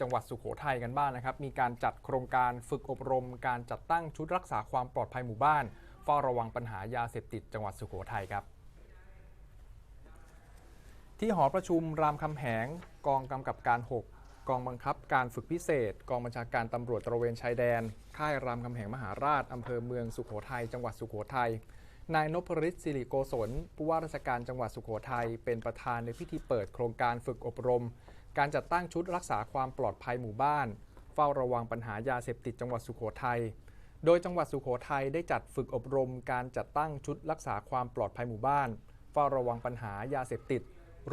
จังหวัดสุโขทัยกันบ้างนะครับ มีการจัดโครงการฝึกอบรม การจัดตั้งชุดรักษาความปลอดภัยหมู่บ้านเฝ้าระวังปัญหายาเสพติดจังหวัดสุโขทัยครับ ที่หอประชุมรามคำแหงกองกำกับการ 6 กองบังคับการฝึกพิเศษ กองบัญชาการตำรวจตระเวนชายแดน ค่ายรามคำแหงมหาราชอำเภอเมืองสุโขทัยจังหวัดสุโขทัยนายนพฤทธิ์สิริโกศลผู้ว่าราชการจังหวัดสุโขทัยเป็นประธานในพิธีเปิดโครงการฝึกอบรม การจัดตั้งชุดรักษาความปลอดภัยหมู่บ้าน เฝ้าระวังปัญหายาเสพติดจังหวัดสุโขทัย โดยจังหวัดสุโขทัยได้จัดฝึกอบรม การจัดตั้งชุดรักษาความปลอดภัยหมู่บ้าน เฝ้าระวังปัญหายาเสพติด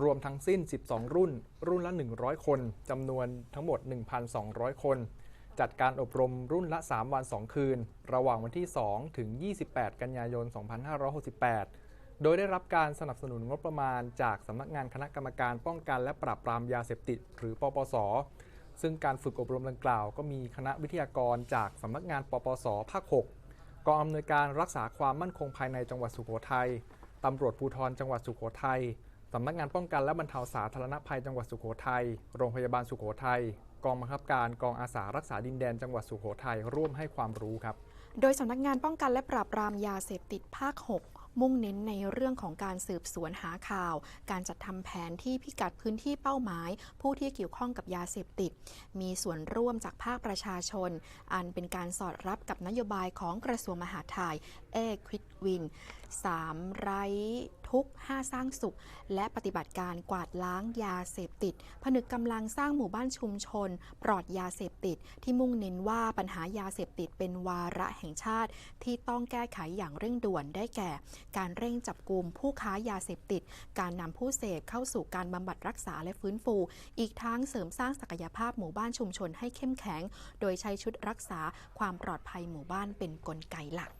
รวมทั้งสิ้น 12 รุ่น รุ่นละ 100 คนจำนวนทั้งหมด 1,200 คน จัดการอบรมรุ่นละ 3 วัน 2 คืน ระหว่างวันที่ 2 ถึง 28 กันยายน 2568 โดยได้รับการสนับสนุนงบประมาณจากสำนักงานคณะกรรมการป้องกันและปราบปรามยาเสพติด หรือปปส ซึ่งการฝึกอบรมดังกล่าว ก็มีคณะวิทยากรจากสำนักงานปปส ภาค 6กองอำนวยการรักษาความมั่นคงภายในจังหวัดสุโขทัย ตำรวจภูธรจังหวัดสุโขทัย สำนักงานป้องกันและบรรเทาสาธารณภัยจังหวัดสุโขทัย โรงพยาบาลสุโขทัย กองบังคับการกองอาสารักษาดินแดนจังหวัดสุโขทัยร่วมให้ความรู้ครับ โดยสำนักงานป้องกันและปราบปรามยาเสพติดภาค 6 มุ่งเน้นในเรื่องของการสืบสวนหาข่าว การจัดทำแผนที่พิกัดพื้นที่เป้าหมาย ผู้ที่เกี่ยวข้องกับยาเสพติด มีส่วนร่วมจากภาคประชาชน อันเป็นการสอดรับกับนโยบายของกระทรวงมหาดไทยเอควิดวิน 3 ไร้ทุก 5 สร้างสุข และปฏิบัติการกวาดล้างยาเสพติด ผนึกกำลังสร้างหมู่บ้านชุมชน ปลอดยาเสพติด ที่มุ่งเน้นว่าปัญหายาเสพติดเป็นวาระแห่งชาติ ที่ต้องแก้ไขอย่างเร่งด่วนได้แก่ การเร่งจับกลุ่มผู้ค้ายาเสพติด การนำผู้เสพเข้าสู่การบำบัดรักษาและฟื้นฟู อีกทั้งเสริมสร้างศักยภาพหมู่บ้านชุมชนให้เข้มแข็ง โดยใช้ชุดรักษาความปลอดภัยหมู่บ้านเป็นนกลไกหลัก